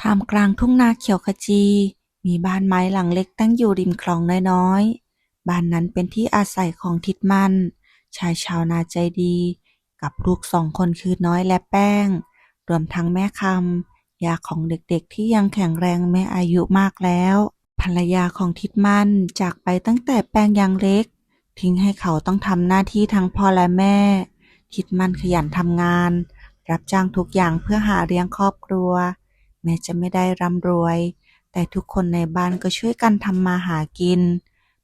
ท่ามกลางทุ่งนาเขียวขจี มีบ้านไม้หลังเล็กตั้งอยู่ริมคลองน้อยๆ บ้านนั้นเป็นที่อาศัยของทิดมัน ชายชาวนาใจดี กับลูกสองคนคือน้อยและแป้ง รวมทั้งแม่คำยาของเด็กๆที่ยังแข็งแรงแม้อายุมากแล้ว ภรรยาของทิดมันจากไปตั้งแต่แป้งยังเล็ก ทิ้งให้เขาต้องทำหน้าที่ทั้งพ่อและแม่ ทิดมันขยันทำงาน รับจ้างทุกอย่างเพื่อหาเลี้ยงครอบครัว ม้จะไม่ได้ร่ำรวย แต่ทุกคนในบ้านก็ช่วยกันทำมาหากิน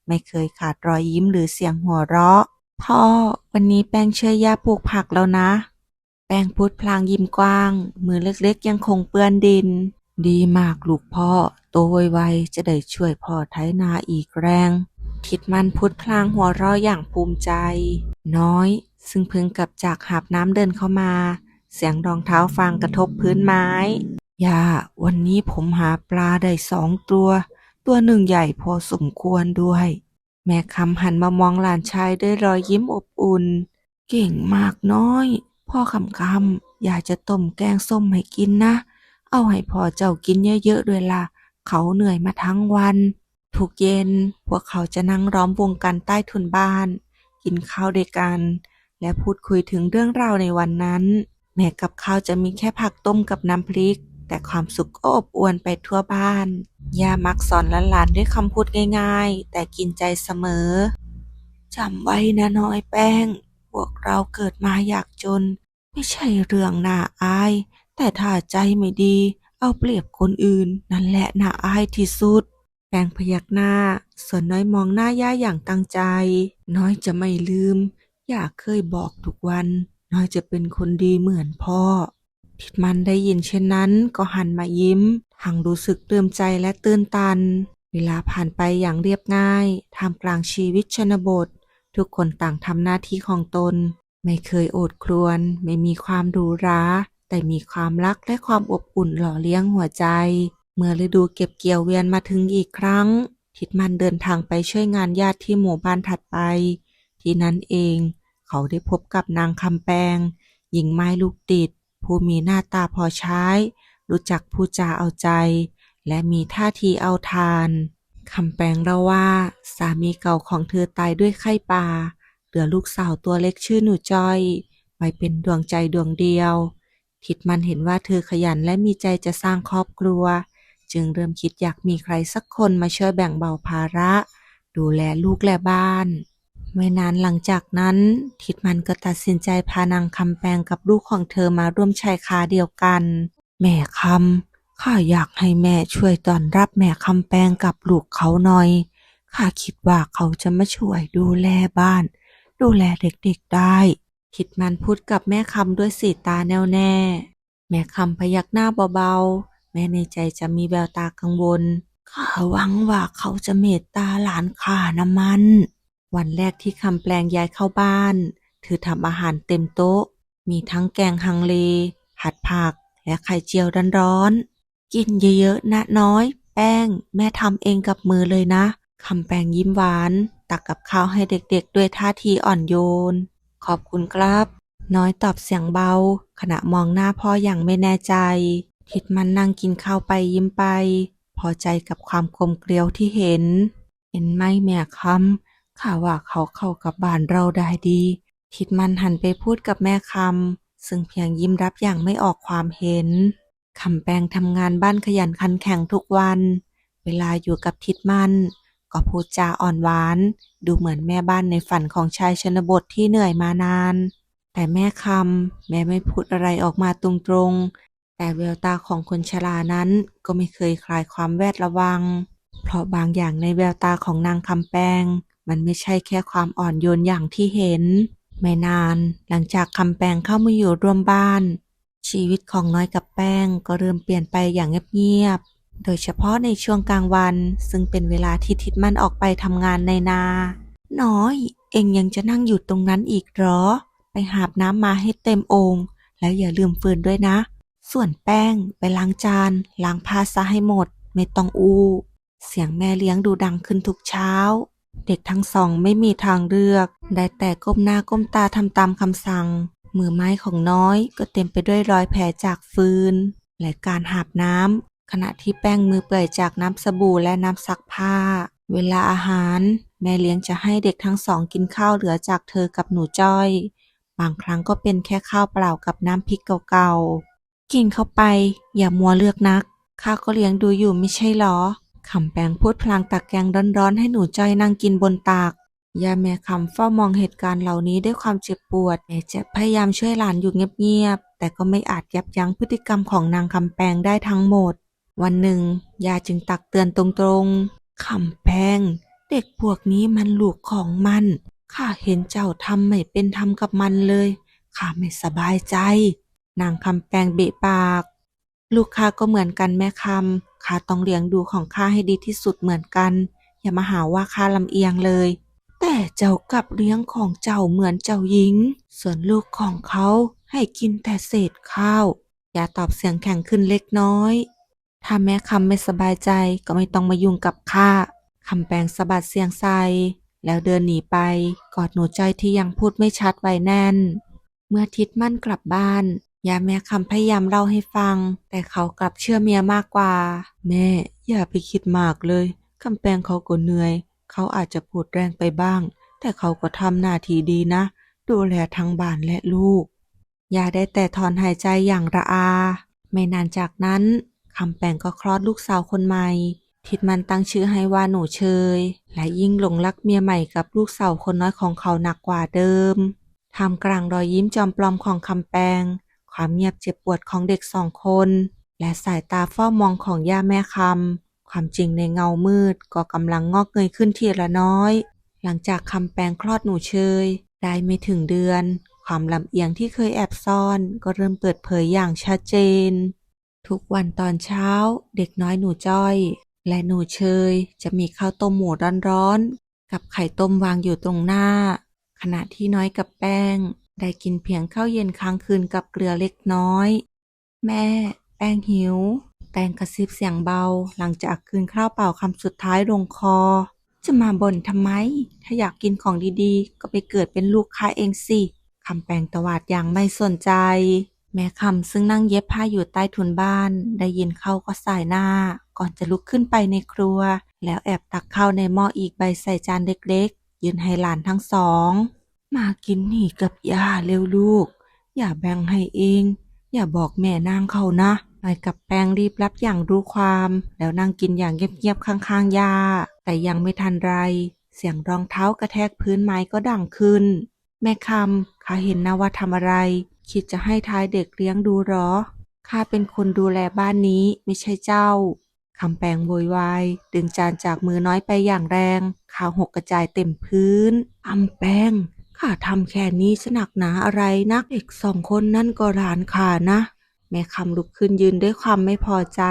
ไม่เคยขาดรอยยิ้มหรือเสียงหัวเราะ พ่อ วันนี้แป้งช่วยย่าปลูกผักแล้วนะ แป้งพูดพลางยิ้มกว้าง มือเล็กๆยังคงเปื้อนดิน ดีมากลูกพ่อ โตไวๆจะได้ช่วยพ่อไถนาอีกแรงทิดมันพูดพลางหัวเราะอย่างภูมิใจ น้อย ซึ่งเพิ่งกลับจากหาบน้ำเดินเข้ามา เสียงรองเท้าฟางกระทบพื้นไม้ย่าวันนี้ผมหาปลาได้สองตัว ตัวหนึ่งใหญ่พอสมควรด้วย แม่คำหันมามองหลานชายด้วยรอยยิ้มอบอุ่น เก่งมากน้อย พ่อคำคำอยากจะต้มแกงส้มให้กินนะ เอาให้พ่อเจ้ากินเยอะๆด้วยล่ะ เขาเหนื่อยมาทั้งวัน ทุกเย็น พวกเขาจะนั่งล้อมวงกันใต้ถุนบ้าน กินข้าวด้วยกัน และพูดคุยถึงเรื่องราวในวันนั้น แม้กับข้าวจะมีแค่ผักต้มกับน้ำพริก แต่ความสุขก็อบอวลไปทั่วบ้าน ย่ามักสอนหลานๆด้วยคำพูดง่ายๆ แต่กินใจเสมอจำไว้นะน้อยแป้ง พวกเราเกิดมาอยากจน ไม่ใช่เรื่องน่าอาย แต่ถ้าใจไม่ดี เอาเปรียบคนอื่น นั่นแหละน่าอายที่สุดแป้งพยักหน้า ส่วนน้อยมองหน้าย่าอย่างตั้งใจ น้อยจะไม่ลืมย่าเคยบอกทุกวัน น้อยจะเป็นคนดีเหมือนพ่อทิดมันได้ยินเช่นนั้นก็หันมายิ้ม ทั้งรู้สึกเติมใจและตื้นตัน เวลาผ่านไปอย่างเรียบง่ายท่ามกลางชีวิตชนบท ทุกคนต่างทำหน้าที่ของตน ไม่เคยโอดครวญไม่มีความหรูหราแต่มีความรักและความอบอุ่นหล่อเลี้ยงหัวใจ เมื่อฤดูเก็บเกี่ยวเวียนมาถึงอีกครั้งทิดมันเดินทางไปช่วยงานญาติที่หมู่บ้านถัดไป ที่นั้นเอง เขาได้พบกับนางคำแปงหญิงไม้ลูกติด ผู้มีหน้าตาพอใช้ รู้จักพูดจาเอาใจ และมีท่าทีเอาทานคำแปลงเล่าว่า สามีเก่าของเธอตายด้วยไข้ป่า เหลือลูกสาวตัวเล็กชื่อหนูจ้อย ไว้เป็นดวงใจดวงเดียว ทิดมันเห็นว่าเธอขยันและมีใจจะสร้างครอบครัว จึงเริ่มคิดอยากมีใครสักคนมาช่วยแบ่งเบาภาระ ดูแลลูกและบ้าน ไม่นานหลังจากนั้นทิดมันก็ตัดสินใจพานางคำแปงกับลูกของเธอมาร่วมชายคาเดียวกัน แม่คำข้าอยากให้แม่ช่วยต้อนรับแม่คำแปงกับลูกเขาหน่อยข้าคิดว่าเขาจะมาช่วยดูแลบ้าน ดูแลเด็กๆได้คิดมันพูดกับแม่คำด้วยสีตาแน่วแน่ แม่คำพยักหน้าเบาๆ แม้ในใจจะมีแววตากังวลข้าหวังว่าเขาจะเมตตาหลานข้านะมัน วันแรกที่คำแปลงย้ายเข้าบ้าน เธอทำอาหารเต็มโต๊ะ มีทั้งแกงฮังเล ผัดผัก และไข่เจียวร้อนๆ กินเยอะๆนะน้อย แป้ง แม่ทำเองกับมือเลยนะ คำแปลงยิ้มหวาน ตักกับข้าวให้เด็กๆ ด้วยท่าทีอ่อนโยน ขอบคุณครับ น้อยตอบเสียงเบา ขณะมองหน้าพ่ออย่างไม่แน่ใจ ทิดมันนั่งกินข้าวไปยิ้มไป พอใจกับความกลมเกลียวที่เห็น เห็นไหมแม่คำ ข้าว่าเขาเข้ากับบ้านเราได้ดี ทิดมันหันไปพูดกับแม่คำซึ่งเพียงยิ้มรับอย่างไม่ออกความเห็นคำแปงทำงานบ้านขยันขันแข็งทุกวัน เวลาอยู่กับทิดมัน ก็พูดจาอ่อนหวาน ดูเหมือนแม่บ้านในฝันของชายชนบทที่เหนื่อยมานาน แต่แม่คำแม่ไม่พูดอะไรออกมาตรงๆ แต่แววตาของคนชรานั้นก็ไม่เคยคลายความแวดระวัง เพราะบางอย่างในแววตาของนางคำแปง มันไม่ใช่แค่ความอ่อนโยนอย่างที่เห็น ไม่นานหลังจากคำแปงเข้ามาอยู่ร่วมบ้าน ชีวิตของน้อยกับแป้งก็เริ่มเปลี่ยนไปอย่างเงียบๆ โดยเฉพาะในช่วงกลางวัน ซึ่งเป็นเวลาที่ทิดมันออกไปทำงานในนา น้อย เอ็งยังจะนั่งอยู่ตรงนั้นอีกหรอ ไปหาบน้ำมาให้เต็มโองค์แล้วอย่าลืมฟืนด้วยนะ ส่วนแป้งไปล้างจานล้างผ้าซะให้หมด ไม่ต้องอู้ เสียงแม่เลี้ยงดูดังขึ้นทุกเช้า เด็กทั้งสองไม่มีทางเลือก ได้แต่ก้มหน้าก้มตาทำตามคำสั่ง มือไม้ของน้อยก็เต็มไปด้วยรอยแผลจากฟืน และการหาบน้ำขณะที่แป้งมือเปื่อยจากน้ำสบู่และน้ำซักผ้า เวลาอาหาร แม่เลี้ยงจะให้เด็กทั้งสองกินข้าวเหลือจากเธอกับหนูจ้อย บางครั้งก็เป็นแค่ข้าวเปล่ากับน้ำพริกเก่าๆ กินเข้าไปอย่ามัวเลือกนักข้าก็เลี้ยงดูอยู่ไม่ใช่หรอ คำแปงพูดพลางตักแกงร้อนๆให้หนูจ้อยนั่งกินบนตักยาแม่คำเฝ้ามองเหตุการณ์เหล่านี้ด้วยความเจ็บปวดแม่จะพยายามช่วยหลานอยู่เงียบๆแต่ก็ไม่อาจยับยั้งพฤติกรรมของนางคำแปงได้ทั้งหมด วันหนึ่งยาจึงตักเตือนตรงๆคำแปงเด็กพวกนี้มันลูกของมันข้าเห็นเจ้าทำไม่เป็นธรรมกับมันเลยข้าไม่สบายใจ นางคำแปงเบะปาก ลูกข้าก็เหมือนกันแม่คำ ข้าต้องเลี้ยงดูของข้าให้ดีที่สุดเหมือนกัน อย่ามาหาว่าข้าลำเอียงเลย แต่เจ้ากลับเลี้ยงของเจ้าเหมือนเจ้าหญิง ส่วนลูกของเขาให้กินแต่เศษข้าว อย่าตอบเสียงแข็งขึ้นเล็กน้อย ถ้าแม่คำไม่สบายใจก็ไม่ต้องมายุ่งกับข้าคำแปลงสะบัดเสียงใสแล้วเดินหนีไป กอดหนูจ้อยที่ยังพูดไม่ชัดไว้แน่น เมื่อทิดมั่นกลับบ้าน ยาแม่คำพยายามเล่าให้ฟัง แต่เขากลับเชื่อเมียมากกว่า แม่อย่าไปคิดมากเลยคำแปลงเขาก็เหนื่อย เขาอาจจะพูดแรงไปบ้าง แต่เขาก็ทำหน้าที่ดีนะ ดูแลทั้งบ้านและลูกยาได้แต่ถอนหายใจอย่างระอา ไม่นานจากนั้นคำแปงก็คลอดลูกสาวคนใหม่ทิดมันตั้งชื่อให้ว่าหนูเชย และยิ่งหลงรักเมียใหม่กับลูกสาวคนน้อยของเขาหนักกว่าเดิมทำกลางรอยยิ้มจอมปลอมของคำแปง ความเงียบเจ็บปวดของเด็กสองคน และสายตาเฝ้ามองของย่าแม่คำความจริงในเงามืดก็กำลังงอกเงยขึ้นทีละน้อย หลังจากคำแปลงคลอดหนูเชย ได้ไม่ถึงเดือน ความลำเอียงที่เคยแอบซ่อน ก็เริ่มเปิดเผยอย่างชัดเจน ทุกวันตอนเช้า เด็กน้อยหนูจ้อย และหนูเชย จะมีข้าวต้มหมูร้อนๆกับไข่ต้มวางอยู่ตรงหน้า ขณะที่น้อยกับแป้ง ได้กินเพียงข้าวเย็นค้างคืนกับเกลือเล็กน้อย แม่ แป้งหิว แป้งกระซิบเสียงเบา หลังจากคืนข้าวเปล่าคำสุดท้ายลงคอ จะมาบ่นทำไม ถ้าอยากกินของดีๆ ก็ไปเกิดเป็นลูกค้าเองสิคำแปลงตวาดอย่างไม่สนใจ แม่คำซึ่งนั่งเย็บผ้าอยู่ใต้ถุนบ้าน ได้ยินเข้าก็สายหน้า ก่อนจะลุกขึ้นไปในครัว แล้วแอบตักข้าวในหม้ออีกใบใส่จานเล็กๆ ยืนให้หลานทั้งสอง มากินนี่กับย่าเร็วลูก อย่าแบ่งให้เอง อย่าบอกแม่นางเขานะหน่อยกับแป้งรีบรับอย่างรู้ความ แล้วนั่งกินอย่างเงียบๆข้างๆยาแต่ยังไม่ทันไร เสียงรองเท้ากระแทกพื้นไม้ก็ดังขึ้น แม่คำข้าเห็นนะว่าทำอะไร คิดจะให้ทายเด็กเลี้ยงดูหรอข้าเป็นคนดูแลบ้านนี้ไม่ใช่เจ้าคำแปงโวยวายดึงจานจากมือน้อยไปอย่างแรงข้าวหกกระจายเต็มพื้นอำแปง ทำแค่นี้สนักหนาอะไรนักเด็กสองคนนั่นก็หลานข้านะ แม่คำลุกขึ้นยืนด้วยความไม่พอใจ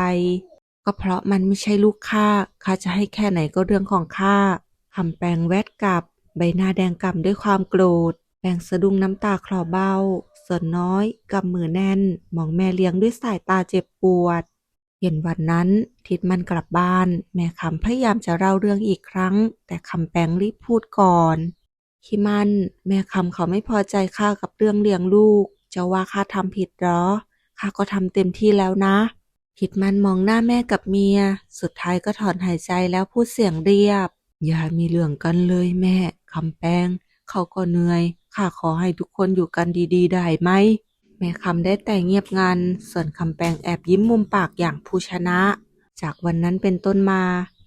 ก็เพราะมันไม่ใช่ลูกข้าข้าจะให้แค่ไหนก็เรื่องของข้าคำแปลงแวดกลับ ใบหน้าแดงก่ำด้วยความโกรธแปลงสะดุ้งน้ำตาคลอเบ้า ส่วนน้อยกำมือแน่น มองแม่เลี้ยงด้วยสายตาเจ็บปวดเย็นวันนั้นทิดมันกลับบ้าน แม่คำพยายามจะเล่าเรื่องอีกครั้ง แต่คำแปลงรีบพูดก่อน ขี้มันแม่คำเขาไม่พอใจข้ากับเรื่องเลี้ยงลูก จะว่าข้าทำผิดหรอ ข้าก็ทำเต็มที่แล้วนะคิดมันมองหน้าแม่กับเมีย สุดท้ายก็ถอนหายใจแล้วพูดเสียงเรียบ อย่ามีเรื่องกันเลยแม่คำแปงเขาก็เหนื่อย ข้าขอให้ทุกคนอยู่กันดีๆ ได้ไหม แม่คำได้แต่เงียบงัน ส่วนคำแปงแอบยิ้มมุมปากอย่างผู้ชนะ จากวันนั้นเป็นต้นมา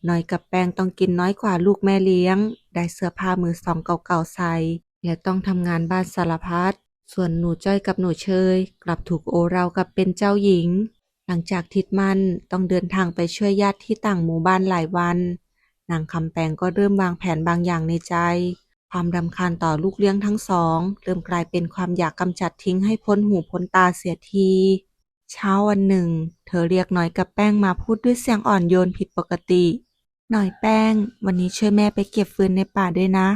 น้อยกับแปงต้องกินน้อยกว่าลูกแม่เลี้ยง ได้เสื้อผ้ามือสองเก่าๆใส่ และต้องทำงานบ้านสารพัด ส่วนหนูจ้อยกับหนูเชย กลับถูกโอเรากับเป็นเจ้าหญิง หลังจากทิดมันต้องเดินทางไปช่วยญาติที่ต่างหมู่บ้านหลายวัน นางคำแปงก็เริ่มวางแผนบางอย่างในใจ ความรำคาญต่อลูกเลี้ยงทั้งสองเริ่มกลายเป็นความอยากกำจัดทิ้งให้พ้นหูพ้นตาเสียทีเช้าวันหนึ่ง เธอเรียกน้อยกับแป้งมาพูดด้วยเสียงอ่อนโยนผิดปกติ หน่อยแป้ง วันนี้ช่วยแม่ไปเก็บฟืนในป่าด้วยนะ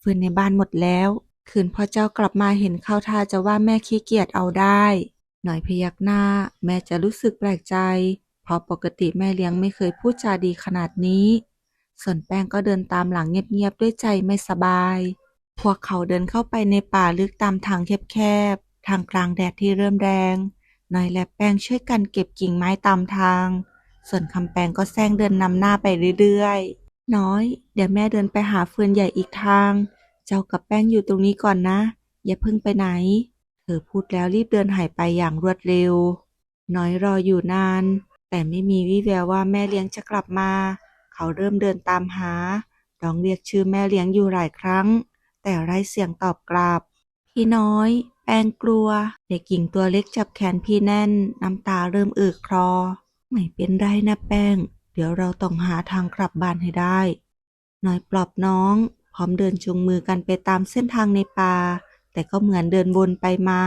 ฟืนในบ้านหมดแล้ว คืนพ่อเจ้ากลับมาเห็นเข้าท่าจะว่าแม่ขี้เกียจเอาได้ หน่อยพยักหน้า แม่จะรู้สึกแปลกใจเพราะปกติแม่เลี้ยงไม่เคยพูดจาดีขนาดนี้ ส่วนแป้งก็เดินตามหลังเงียบๆด้วยใจไม่สบาย พวกเขาเดินเข้าไปในป่าลึกตามทางแคบๆทางกลางแดดที่เริ่มแรงหน่อยและแป้งช่วยกันเก็บกิ่งไม้ตามทาง ส่วนคำแปงก็แซงเดินนำหน้าไปเรื่อยๆ น้อย เดี๋ยวแม่เดินไปหาเฟือนใหญ่อีกทาง เจ้ากับแป้งอยู่ตรงนี้ก่อนนะ อย่าเพิ่งไปไหน เธอพูดแล้วรีบเดินหายไปอย่างรวดเร็ว น้อยรออยู่นาน แต่ไม่มีวี่แววว่าแม่เลี้ยงจะกลับมา เขาเริ่มเดินตามหาร้องเรียกชื่อแม่เลี้ยงอยู่หลายครั้ง แต่ไร้เสียงตอบกลับ พี่น้อย แป้งกลัว เด็กหญิงตัวเล็กจับแขนพี่แน่น น้ำตาเริ่มเอือกคลอ ไม่เป็นไรนะแป้ง เดี๋ยวเราต้องหาทางกลับบ้านให้ได้ น้อยปลอบน้อง พร้อมเดินจูงมือกันไปตามเส้นทางในป่า แต่ก็เหมือนเดินวนไปมา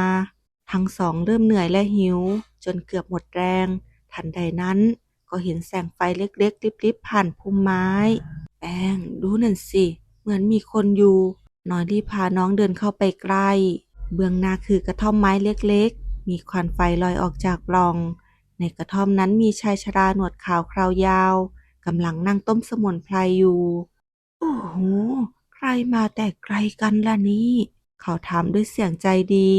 ทั้งสองเริ่มเหนื่อยและหิว จนเกือบหมดแรง ทันใดนั้น ก็เห็นแสงไฟเล็กๆริบๆผ่านพุ่มไม้ แป้งดูนั่นสิ เหมือนมีคนอยู่ น้อยรีบพาน้องเดินเข้าไปใกล้ เบื้องหน้าคือกระท่อมไม้เล็กๆ มีควันไฟลอยออกจากปล่อง ในกระท่อมนั้นมีชายชราหนวดขาวคราวยาวกำลังนั่งต้มสมุนไพรอยู่ โอ้โห ใครมาแต่ไกลกันล่ะนี่ เขาถามด้วยเสียงใจดี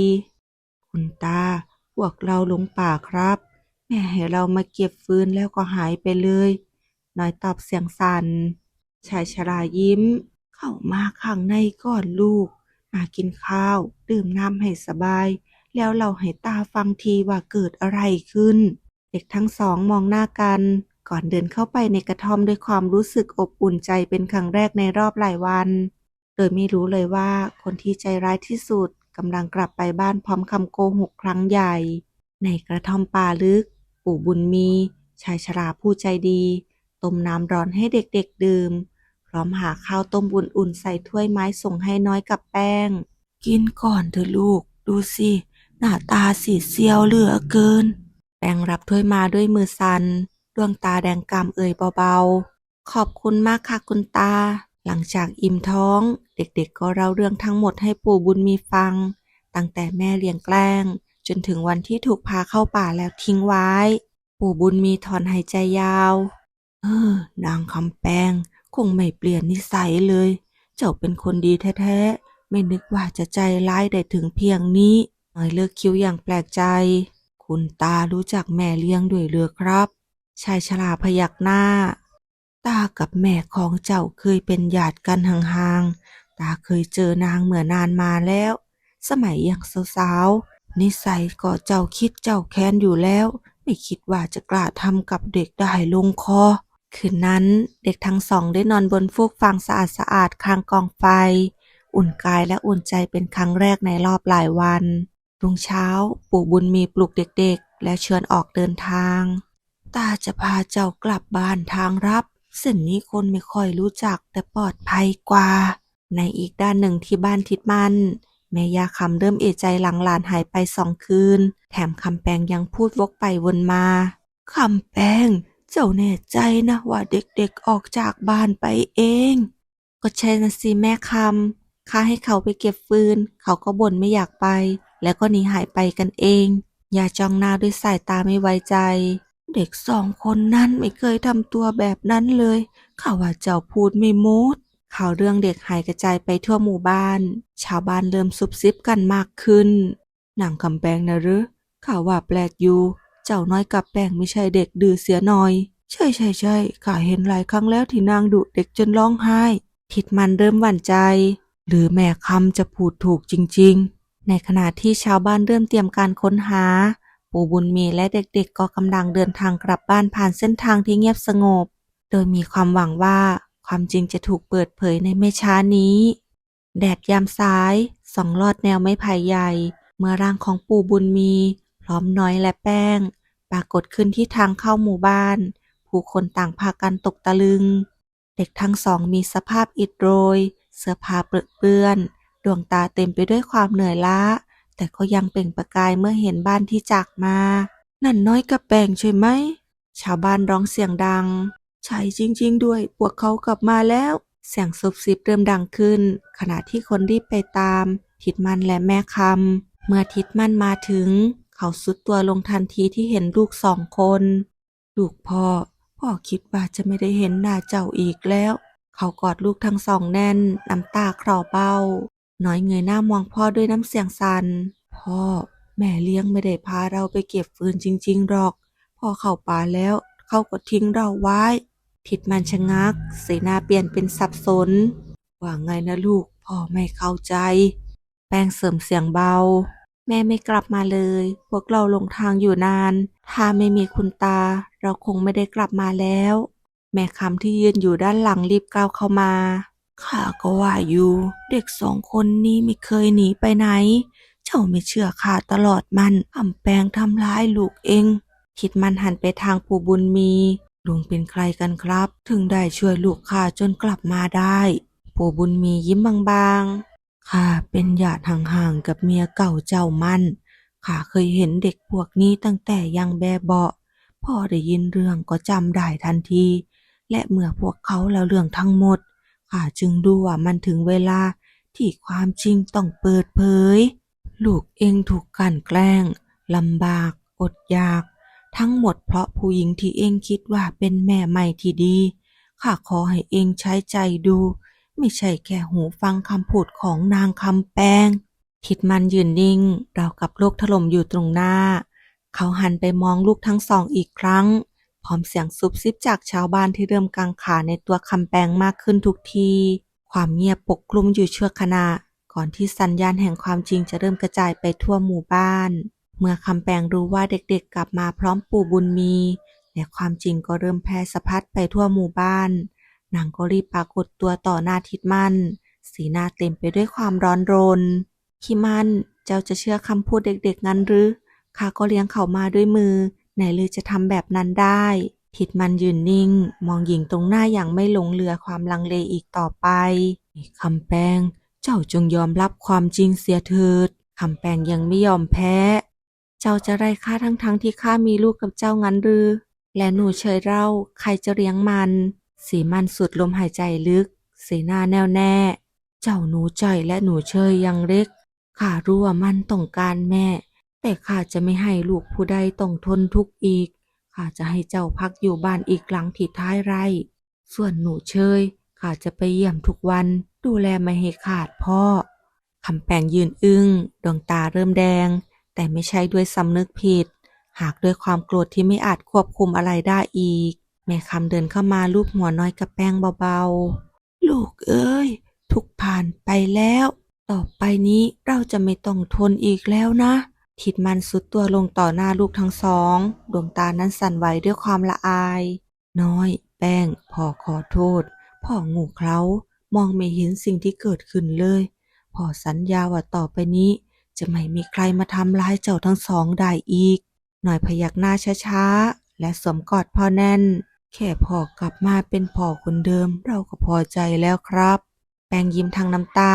คุณตา พวกเราหลงป่าครับ แม่ให้เรามาเก็บฟืนแล้วก็หายไปเลย น้อยตอบเสียงสัน่น ชายชรายิ้ม เข้ามาข้างในก่อนลูก มากินข้าว ดื่มน้ำให้สบาย แล้วเราให้ตาฟังทีว่าเกิดอะไรขึ้น เด็กทั้งสองมองหน้ากัน ก่อนเดินเข้าไปในกระท่อมด้วยความรู้สึกอบอุ่นใจเป็นครั้งแรกในรอบหลายวัน โดยไม่รู้เลยว่าคนที่ใจร้ายที่สุดกำลังกลับไปบ้านพร้อมคำโกหกครั้งใหญ่ ในกระท่อมป่าลึก ปู่บุญมี ชายชราผู้ใจดีต้มน้ำร้อนให้เด็กๆดื่ม พร้อมหาข้าวต้มอุ่นๆใส่ถ้วยไม้ส่งให้น้อยกับแป้ง กินก่อนเถอะลูก ดูสิ หน้าตาสีเซียวเหลือเกิน แปงรับถ้วยมาด้วยมือสันดวงตาแดงกำเอ่ยเบาๆ ขอบคุณมากค่ะคุณตา หลังจากอิ่มท้อง เด็กๆก็เล่าเรื่องทั้งหมดให้ปู่บุญมีฟัง ตั้งแต่แม่เลี้ยงแกล้ง จนถึงวันที่ถูกพาเข้าป่าแล้วทิ้งไว้ ปู่บุญมีถอนหายใจยาว เออนางคำแปงคงไม่เปลี่ยนนิสัยเลย เจ้าเป็นคนดีแท้ๆ ไม่นึกว่าจะใจร้ายได้ถึงเพียงนี้น้อยเลิกคิ้วอย่างแปลกใจ คุณตารู้จักแม่เลี้ยงด้วยเรือครับ ชายชราพยักหน้า ตากับแม่ของเจ้าเคยเป็นญาติกันห่างๆ ตาเคยเจอนางเมื่อนานมาแล้ว สมัยยังสาวๆ นิสัยก็เจ้าคิดเจ้าแค้นอยู่แล้ว ไม่คิดว่าจะกล้าทำกับเด็กได้ลงคอ คืนนั้นเด็กทั้งสองได้นอนบนฟูกฟางสะอาดสะอาดๆข้างกองไฟ อุ่นกายและอุ่นใจเป็นครั้งแรกในรอบหลายวัน รุ่งเช้าปู่บุญมีปลุกเด็กๆ และเชิญออกเดินทาง ตาจะพาเจ้ากลับบ้านทางรับเส้นนี้คนไม่ค่อยรู้จักแต่ปลอดภัยกว่า ในอีกด้านหนึ่งที่บ้านทิดมันแม่ยาคำเริ่มเอะใจหลังหลานหายไปสองคืน แถมคำแปงยังพูดวกไปวนมาคำแปงเจ้าแน่ใจนะว่าเด็กๆออกจากบ้านไปเอง ก็ใช่นะสิแม่คำข้าให้เขาไปเก็บฟืน เขาก็บ่นไม่อยากไป แล้วก็หนีหายไปกันเอง อย่าจ้องหน้าด้วยสายตาไม่ไว้ใจ เด็กสองคนนั้นไม่เคยทำตัวแบบนั้นเลยข้าว่าเจ้าพูดไม่มูดข่าวเรื่องเด็กหายกระจายไปทั่วหมู่บ้าน ชาวบ้านเริ่มซุบซิบกันมากขึ้นนางคำแปงนะหรือข่าวว่าแปลกอยู่ เจ้าน้อยกับแปงไม่ใช่เด็กดื้อเสียหน่อย ใช่ใช่ใช่ข้าเห็นหลายครั้งแล้วที่นางดุเด็กจนร้องไห้ทิดมันเริ่มหวั่นใจ หรือแม่คำจะพูดถูกจริง ๆ ในขณะที่ชาวบ้านเริ่มเตรียมการค้นหา ปู่บุญมีและเด็กๆ ก็กำลังเดินทางกลับบ้านผ่านเส้นทางที่เงียบสงบ โดยมีความหวังว่าความจริงจะถูกเปิดเผยในไม่ช้านี้ แดดยามสายสองลอดแนวไม้ไผ่ใหญ่ เมื่อร่างของปู่บุญมี พร้อมน้อยและแป้ง ปรากฏขึ้นที่ทางเข้าหมู่บ้าน ผู้คนต่างพากันตกตะลึง เด็กทั้งสองมีสภาพอิดโรย เสื้อผ้าเปรอเปื้อน ดวงตาเต็มไปด้วยความเหนื่อยล้า แต่ก็ยังเปล่งประกายเมื่อเห็นบ้านที่จากมา นั่นน้อยกับแปงใช่ไหม ชาวบ้านร้องเสียงดัง ใช่จริง ๆ ด้วย พวกเขากลับมาแล้ว เสียงซุบซิบเริ่มดังขึ้น ขณะที่คนรีบไปตาม ทิดมันและแม่คำ เมื่อทิดมันมาถึง เขาสุดตัวลงทันทีที่เห็นลูกสองคน ลูกพ่อ พ่อคิดว่าจะไม่ได้เห็นหน้าเจ้าอีกแล้ว เขากอดลูกทั้งสองแน่น น้ำตาคลอเบ้า น้อยเงยหน้ามองพ่อด้วยน้ำเสียงสัน่นพ่อ แม่เลี้ยงไม่ได้พาเราไปเก็บฟืนจริง ๆ หรอกพ่อเข้าป่าแล้วเขาก็ทิ้งเราไว้ ทิดมันชะงัก สีหน้าเปลี่ยนเป็นสับสน ว่าไงนะลูก พ่อไม่เข้าใจ แป้งเสริมเสียงเบา แม่ไม่กลับมาเลย พวกเราลงทางอยู่นาน ถ้าไม่มีคุณตา เราคงไม่ได้กลับมาแล้ว แม่คำที่ยืนอยู่ด้านหลังรีบก้าวเข้ามา ข้าก็ว่าอยู่เด็กสองคนนี้ไม่เคยหนีไปไหน เจ้าไม่เชื่อข้าตลอดมันทำแปลงทำร้ายลูกเอง คิดมันหันไปทางปู่บุญมีลุงเป็นใครกันครับ ถึงได้ช่วยลูกข้าจนกลับมาได้ ปู่บุญมียิ้มบางๆข้าเป็นญาติห่างๆกับเมียเก่าเจ้ามันข้าเคยเห็นเด็กพวกนี้ตั้งแต่ยังแบเบาะพอได้ยินเรื่องก็จำได้ทันที และเมื่อพวกเขาแล้วเรื่องทั้งหมด ข้าจึงรู้ว่ามันถึงเวลาที่ความจริงต้องเปิดเผย ลูกเองถูกกลันแกล้งลำบากอดอยาก ทั้งหมดเพราะผู้หญิงที่เองคิดว่าเป็นแม่ใหม่ที่ดี ข้าขอให้เองใช้ใจดู ไม่ใช่แค่หูฟังคำพูดของนางคำแปงทิดมันยืนนิ่งราวกับโลกถล่มอยู่ตรงหน้า เขาหันไปมองลูกทั้งสองอีกครั้ง พร้อมเสียงซุบซิบจากชาวบ้านที่เริ่มกังขาในตัวคำแปงมากขึ้นทุกที ความเงียบปกคลุมอยู่ชั่วขณะ ก่อนที่สัญญาณแห่งความจริงจะเริ่มกระจายไปทั่วหมู่บ้าน เมื่อคำแปงรู้ว่าเด็กๆกลับมาพร้อมปู่บุญมีและความจริงก็เริ่มแพร่สะพัดไปทั่วหมู่บ้าน นางก็รีบปรากฏตัวต่อหน้าทิดมัน สีหน้าเต็มไปด้วยความร้อนรนขี้มัน เจ้าจะเชื่อคำพูดเด็กๆงั้นหรือข้าก็เลี้ยงเขามาด้วยมือ ไหนเลยจะทำแบบนั้นได้ทิดมันยืนนิ่ง มองหญิงตรงหน้าอย่างไม่หลงเหลือความลังเลอีกต่อไปคำแปงเจ้าจงยอมรับความจริงเสียเถิดคำแปงยังไม่ยอมแพ้ เจ้าจะไร้ค่าทั้งทั้งๆที่ข้ามีลูกกับเจ้างั้นหรือ และหนูเชยเล่าใครจะเลี้ยงมัน สีมันสุดลมหายใจลึก สีหน้าแน่วแน่ เจ้าหนูจ่อยและหนูเชยยังเล็กข้ารู้ว่ามันต้องการแม่ แต่ข้าจะไม่ให้ลูกผู้ใดต้องทนทุกข์อีก ข้าจะให้เจ้าพักอยู่บ้านอีกหลังที่ท้ายไร่ ส่วนหนูเชยข้าจะไปเยี่ยมทุกวัน ดูแลไม่ให้ขาดพ่อคำแปงยืนอึง้ง ดวงตาเริ่มแดง แต่ไม่ใช่ด้วยสำนึกผิด หากด้วยความโกรธที่ไม่อาจควบคุมอะไรได้อีก แม่คำเดินเข้ามาลูบหัวน้อยกับแป้งเบาๆ ลูกเอ้ย ทุกผ่านไปแล้ว ต่อไปนี้เราจะไม่ต้องทนอีกแล้วนะ ทิดมันสุดตัวลงต่อหน้าลูกทั้งสอง ดวงตานั้นสั่นไหวด้วยความละอาย น้อย แป้ง พ่อขอโทษ พ่องูเคล้ามองไม่เห็นสิ่งที่เกิดขึ้นเลย พ่อสัญญาว่าต่อไปนี้ จะไม่มีใครมาทำร้ายเจ้าทั้งสองได้อีก หน่อยพยักหน้าช้าๆ และสวมกอดพ่อแน่น แค่พ่อกลับมาเป็นพ่อคนเดิม เราก็พอใจแล้วครับ แป้งยิ้มทางน้ำตา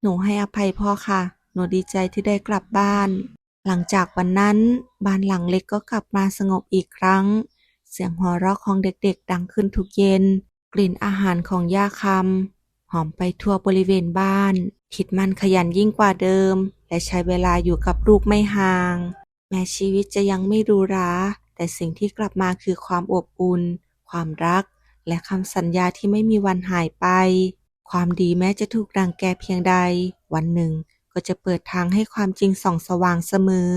หนูให้อภัยพ่อค่ะ หนูดีใจที่ได้กลับบ้าน หลังจากวันนั้น บ้านหลังเล็กก็กลับมาสงบอีกครั้ง เสียงหัวเราะของเด็กๆ ดังขึ้นทุกเย็น กลิ่นอาหารของย่าคำหอมไปทั่วบริเวณบ้าน คิดมันขยันยิ่งกว่าเดิม และใช้เวลาอยู่กับลูกไม่ห่าง แม้ชีวิตจะยังไม่หรูหราแต่สิ่งที่กลับมาคือความอบอุ่น ความรัก และคำสัญญาที่ไม่มีวันหายไป ความดีแม้จะถูกรังแกเพียงใด วันหนึ่ง ก็จะเปิดทางให้ความจริงส่องสว่างเสมอ